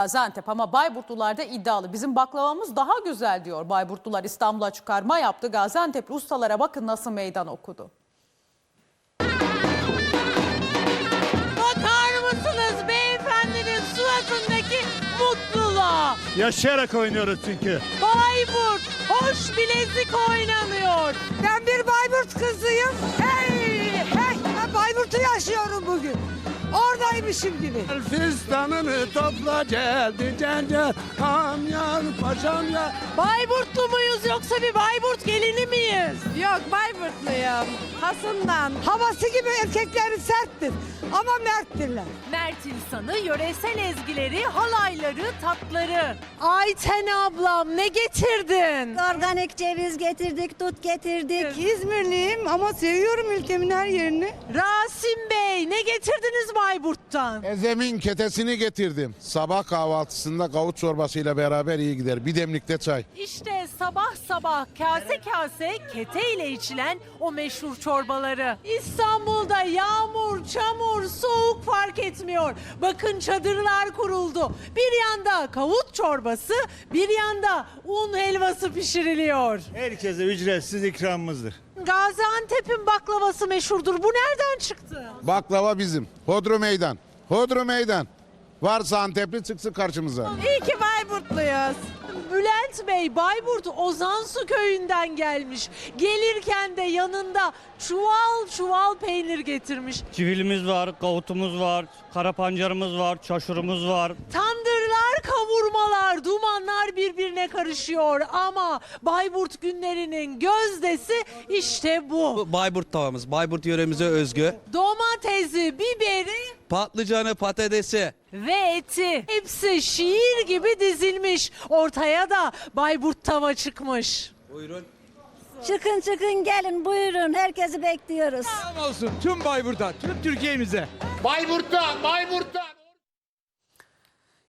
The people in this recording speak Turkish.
Gaziantep ama Bayburtlular da iddialı. Bizim baklavamız daha güzel diyor Bayburtlular İstanbul'a çıkarma yaptı. Gaziantep'li ustalara bakın nasıl meydan okudu. Bakar mısınız beyefendinin suratındaki mutluluğa? Yaşayarak oynuyoruz çünkü. Bayburt hoş bilezik oynanıyor. Ben bir Bayburt kızıyım. Hey, hey, ben Bayburt'u yaşıyorum bugün. Oradaymışım gibi. Fistanını topla geldi cence Kamyan paşam ya Bayburtlu muyuz yoksa bir Bayburt gelini miyiz? Yok Bayburtluyum. Hasım'dan. Havası gibi erkekleri serttir ama merttirler. Mert insanı, yöresel ezgileri, halayları, tatları. Ayten ablam ne getirdin? Organik ceviz getirdik, tut getirdik. İzmirliyim ama seviyorum ülkemin her yerini. Rasim Bey ne getirdiniz Bayburt'tan? Ezemin ketesini getirdim. Sabah kahvaltısında kavut çorbasıyla beraber iyi gider. Bir demlikte çay. İşte sabah sabah kase kase kete ile içilen o meşhur çorbaları. İstanbul'da yağmur, çamur, soğuk fark etmiyor. Bakın çadırlar kuruldu. Bir yanda kavut çorbası, bir yanda un helvası pişiriliyor. Herkese ücretsiz ikramımızdır. Gaziantep'in baklavası meşhurdur. Bu nereden çıktı? Baklava bizim. Hodru meydan. Hodru meydan. Varsa Antepli çıksın karşımıza. İyi ki Bayburtluyuz. Bülent Bey Bayburt Ozansu köyünden gelmiş. Gelirken de yanında çuval çuval peynir getirmiş. Çivilimiz var, kavutumuz var, kara pancarımız var, çaşurumuz var. Tandırlar, dumanlar birbirine karışıyor ama Bayburt günlerinin gözdesi işte bu. Bu Bayburt tavamız. Bayburt yöremize özgü. Domatesi, biberi Patlıcanı, patatesi. ve eti. Hepsi şiir gibi dizilmiş. Ortaya da Bayburt tava çıkmış. Buyurun. Çıkın çıkın gelin buyurun herkesi bekliyoruz. olsun tüm Bayburt'a tüm Türkiye'mize Bayburt'ta, Bayburt'ta.